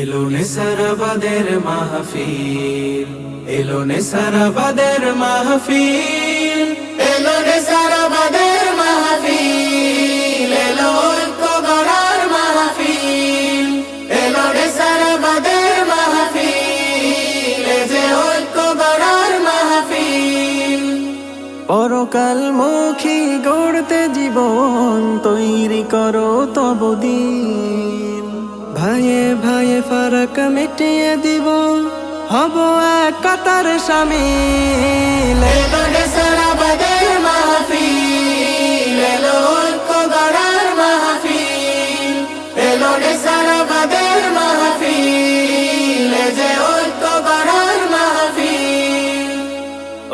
এলো নেসারাবাদের মাহফিল, এলো নেসারাবাদের মাহফিল, এলো নেসারাবাদের মাহফিল, এলো ঐক্য গড়ার মাহফিল, এলো নেসারাবাদের মাহফিল যে ঐক্য গড়ার মাহফিল পরকালমুখী গড়তে জীবন তৈরি করো তব দিন, ভাইয়ে ভাইয়ে ফারাক মিটিয়ে দিব হব এক কাতার সামিল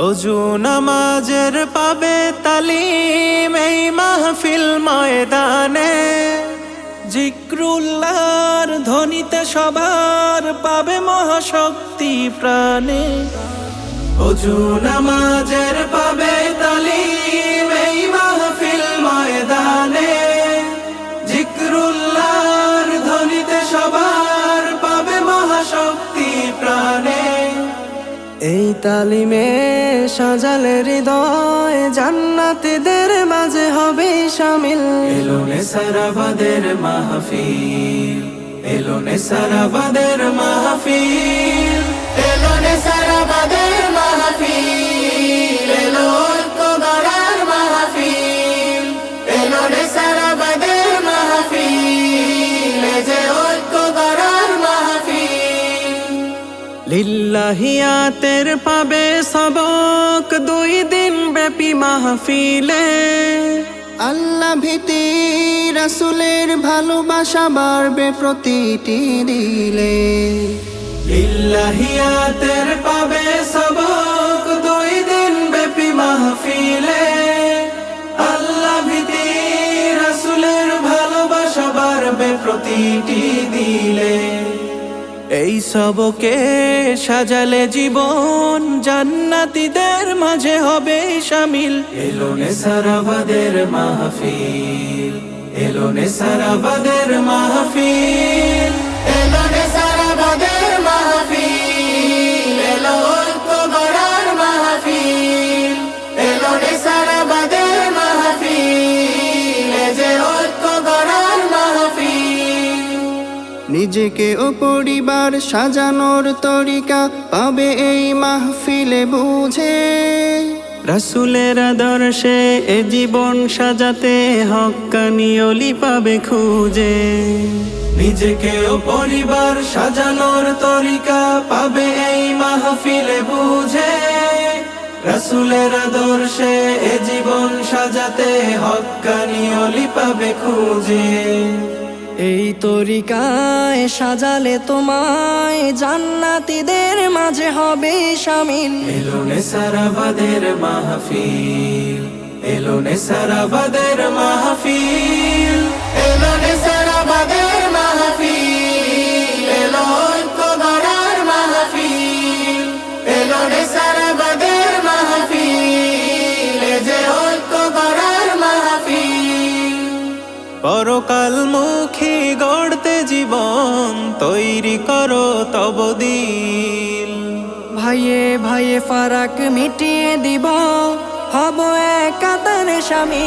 অজু নামাজের পাবে তালিম এই মাহফিল ময়দানে জিক্রুল্লাহর ধ্বনিতে সবার পাবে মহাশক্তি প্রাণে। অজু নামাজের পাবে তালিম এই তালিমে সাজালে হৃদয় জান্নাতিদের মাঝে হবে সামিল। এলো নেসারাবাদের মাহফিল, এলো নেসারাবাদের মাহফিল, এলো নেসারাবাদের মাহফিল লিল্লাহিয়াতের পাবে সবক দুই দিন ব্যাপী মাহফিলে। আল্লাহ ভীতি রাসুলের ভালোবাসা বাড়বে প্রতিটি দিলে। লিল্লাহিয়াতের পাবে সবক দুই দিন ব্যাপী মাহফিলে। আল্লাহ ভীতি রাসুলের ভালোবাসা বাড়বে প্রতিটি দিলে। এই সবকে সাজালে জীবন জান্নাতিদের মাঝে হবে সামিল। এলো নেসারাবাদের মাহফিল, এলো নেসারাবাদের মাহফিল, এলো নেসারাবাদের নিজেকে ও পরিবার সাজানোর তরিকা পাবে এই মাহফিলে বুঝে। রাসুলের আদর্শে এ জীবন সাজাতে হক্কানি অলি পাবে খুঁজে। নিজেকে ও পরিবার সাজানোর তরিকা পাবে এই মাহফিলে বুঝে। রাসুলের আদর্শে এ জীবন সাজাতে হক্কানি অলি পাবে খুঁজে। এই তরিকায় সাজালে তোমায় জান্নাতিদের মাঝে হবে শামিল এলো নেসারাবাদের মাহফিল এলো নেসারাবাদের মাহফিল। তৈরি করো তব দিল। ভাইয়ে ভাইয়ে ফারাক মিটিয়ে দিব হব একাতারে স্বামী